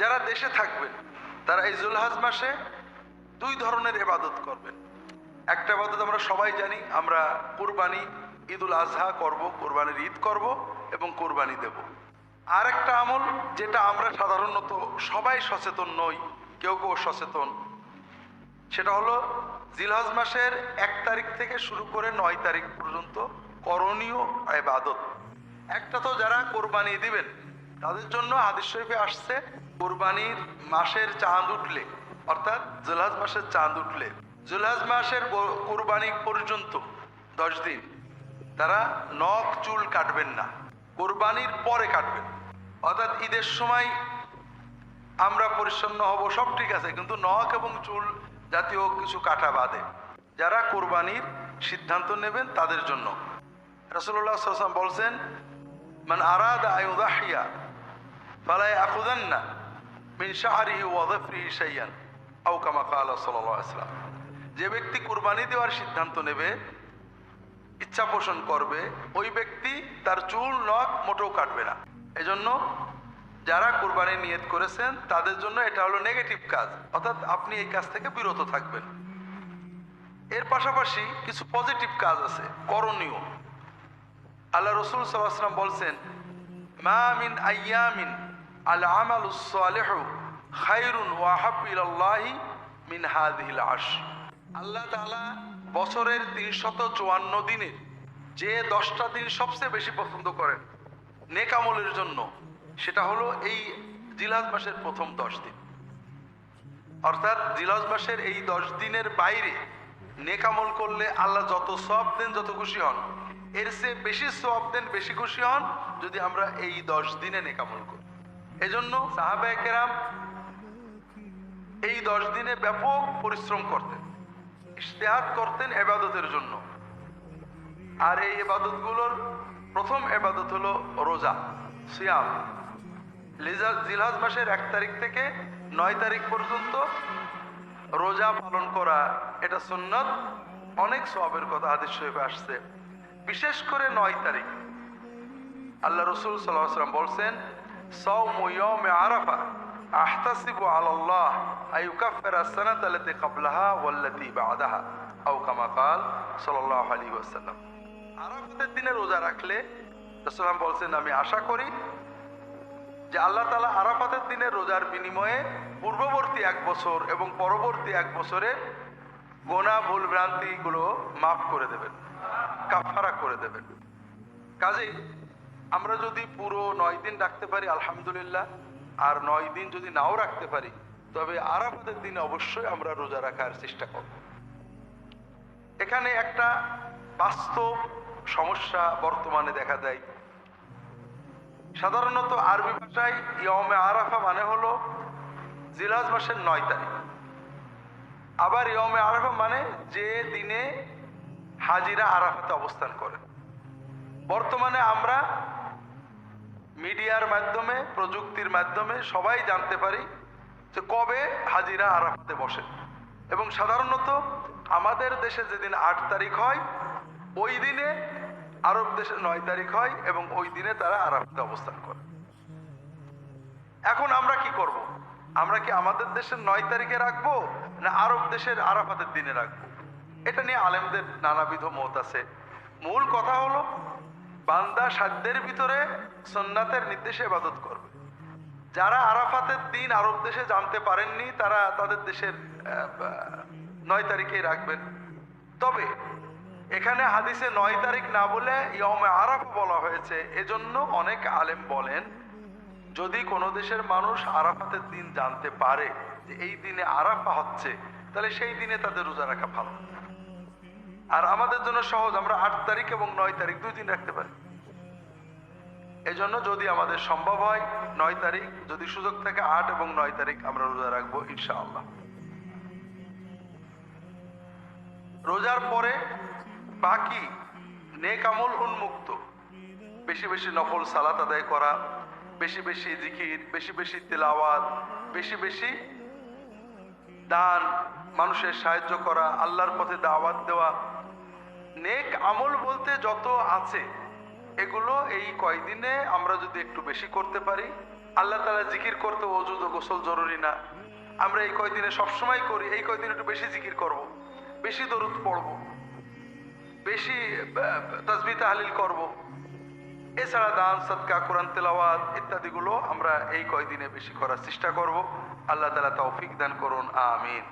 যারা দেশে থাকবেন, তারা এই জুলহাজ মাসে দুই ধরনের এবাদত করবেন। একটা এবাদত আমরা সবাই জানি, আমরা কোরবানি ঈদুল আজহা করব, কোরবানির ঈদ করব এবং কোরবানি দেব। আর একটা আমল যেটা আমরা সাধারণত সবাই সচেতন নই, কেউ কেউ সচেতন, সেটা হলো জিলহজ মাসের এক তারিখ থেকে শুরু করে নয় তারিখ পর্যন্ত করণীয় ইবাদত। একটা তো যারা কোরবানি দিবেন তাদের জন্য হাদিস শরীফে আসছে, কোরবানির মাসের চাঁদ উঠলে, অর্থাৎ জুলহাজ মাসের চাঁদ উঠলে। জুলহাজ মাসের কোরবানি পর্যন্ত, দশ দিন, তারা নখ, চুল কাটবেন না। কোরবানির পরে কাটবেন। অর্থাৎ ঈদের সময় আমরা পরিচ্ছন্ন হব, সব ঠিক আছে, কিন্তু নখ এবং চুল জাতীয় কিছু কাটা বাদে। যারা কোরবানির সিদ্ধান্ত নেবেন, তাদের জন্য। রসুল্লাহ বলছেন, মান আরাদ আয়ুদাহিয়া সাল্লাল্লাহু আলাইহি যে ব্যক্তি কুরবানি দেওয়ার সিদ্ধান্ত নেবে, ইচ্ছা পোষণ করবে, ওই ব্যক্তি তার চুল, নখ মোটেও কাটবে না। এজন্য যারা কোরবানি নিয়ত করেছেন, তাদের জন্য এটা হলো নেগেটিভ কাজ। অর্থাৎ আপনি এই কাজ থেকে বিরত থাকবেন। এর পাশাপাশি কিছু পজিটিভ কাজ আছে, করণীয়। আল্লাহ রসুল সাল্লাম বলছেন, মা মিন আইয়ামিন আল আমালু সালেহু খায়রুন ওয়াহাব ইলাল্লাহি মিন হাদিহিল আশ আল্লাহ তাআলা বছরের তিনশত চুয়ান্ন দিনে যে দশটা দিন সবচেয়ে বেশি পছন্দ করেন নেকামলের জন্য, সেটা হলো এই জিলাজ মাসের প্রথম দশ দিন। অর্থাৎ জিলাজ মাসের এই দশ দিনের বাইরে নেকামল করলে আল্লাহ যত সব দেন, যত খুশি হন, এর চেয়ে বেশি সব দেন, বেশি খুশি হন যদি আমরা এই দশ দিনে নেকামল করি। এজন্য সাহাবায়ে কেরাম এই দশ দিনে ব্যাপক পরিশ্রম করতেন, ইশতেহাদ করতেন এবাদতের জন্য। আর এই এবাদতগুলোর প্রথম এবাদত হলো রোজা, সিয়াম। লিজা- জিলহজ মাসের এক তারিখ থেকে নয় তারিখ পর্যন্ত রোজা পালন করা এটা সুন্নত। অনেক সবের কথা হাদিস শরীফে আসছে। বিশেষ করে নয় তারিখ। আল্লাহ রসুল সাল্লাহ সাল্লাম বলছেন সাওমু ইয়াউমে আরাফা আহতাসিবু আলাল্লাহ আইয়ুকাফিরা সানাতা আল্লাতী ক্বাবলাহা ওয়াল্লাতী বা'দাহা আও কামা ক্বাল সাল্লাল্লাহু আলাইহি ওয়াসাল্লাম আরাফাতের দিনে রোজা রাখলে রাসূলুল্লাহ বলছেন আমি আশা করি যে আল্লাহ তালা আরাফাতের দিনে রোজার বিনিময়ে পূর্ববর্তী এক বছর এবং পরবর্তী এক বছরে গোনা ভুল ভ্রান্তিগুলো মাফ করে দেবেন কাফারা করে দেবেন। কাজেই আমরা যদি পুরো নয় দিন রাখতে পারি, আলহামদুলিল্লাহ। আর নয় দিন যদি নাও রাখতে পারি, তবে আরাফাতের দিনে অবশ্যই আমরা রোজা রাখার চেষ্টা করব। এখানে একটা বাস্তব সমস্যা বর্তমানে দেখা দেয়। সাধারণত আরবি ভাষায় ইয়মে আরাফা মানে হলো জিলাজ মাসের নয় তারিখ। আবার ইয়মে আরাফা মানে যে দিনে হাজিরা আরাফাতে অবস্থান করে। বর্তমানে আমরা মিডিয়ার মাধ্যমে, প্রযুক্তির মাধ্যমে সবাই জানতে পারি যে কবে হাজিরা আরাফাতে বসে। এবং সাধারণত আমাদের দেশে যেদিন আট তারিখ হয়, ওই দিনে আরব দেশে নয় তারিখ হয় এবং ওই দিনে তারা আরাফাতে অবস্থান করে। এখন আমরা কি করব? আমরা কি আমাদের দেশের নয় তারিখে রাখব না আরব দেশের আরাফাতের দিনে রাখব? এটা নিয়ে আলেমদের নানাবিধ মত আছে। মূল কথা হলো বান্দা সাধ্যের ভিতরে সন্ন্যাতের নির্দেশে ইবাদত করবে। যারা আরাফাতের দিন আরব দেশে জানতে পারেননি, তারা তাদের দেশের নয় তারিখেই রাখবেন। তবে এখানে হাদিসে নয় তারিখ না বলে ইয়মে আরাফা বলা হয়েছে। এজন্য অনেক আলেম বলেন, যদি কোনো দেশের মানুষ আরাফাতের দিন জানতে পারে যে এই দিনে আরাফা হচ্ছে, তাহলে সেই দিনে তাদের রোজা রাখা ভালো। আর আমাদের জন্য সহজ, আমরা আট তারিখ এবং নয় তারিখ, দুই দিন রাখতে পারি। এজন্য যদি আমাদের সম্ভব হয়, নয় তারিখ, যদি সুযোগ থাকে, আট এবং নয় তারিখ আমরা রোজা রাখব, ইনশাআল্লাহ। রোজার পরে বাকি নেকামল উন্মুক্ত। বেশি বেশি নফল সালাত আদায় করা, বেশি বেশি জিকির, বেশি বেশি তেলাওয়াত, বেশি বেশি দান, মানুষের সাহায্য করা, আল্লাহর পথে দাওয়াত দেওয়া নেক আমল বলতে যত আছে, এগুলো এই কয়দিনে আমরা যদি একটু বেশি করতে পারি, আল্লাহ তালা জিকির করতে অজুদ গোসল জরুরি না আমরা এই কয়দিনে সবসময় করি, এই কয়দিন একটু বেশি জিকির করব। বেশি দরুদ পড়ব, বেশি তসবি তাহলিল করব। এছাড়া দান সৎকা কোরআন তেলাওয়াত ইত্যাদিগুলো আমরা এই কয়দিনে বেশি করার চেষ্টা করব আল্লাহ তালা তৌফিক দান করুন, আমিন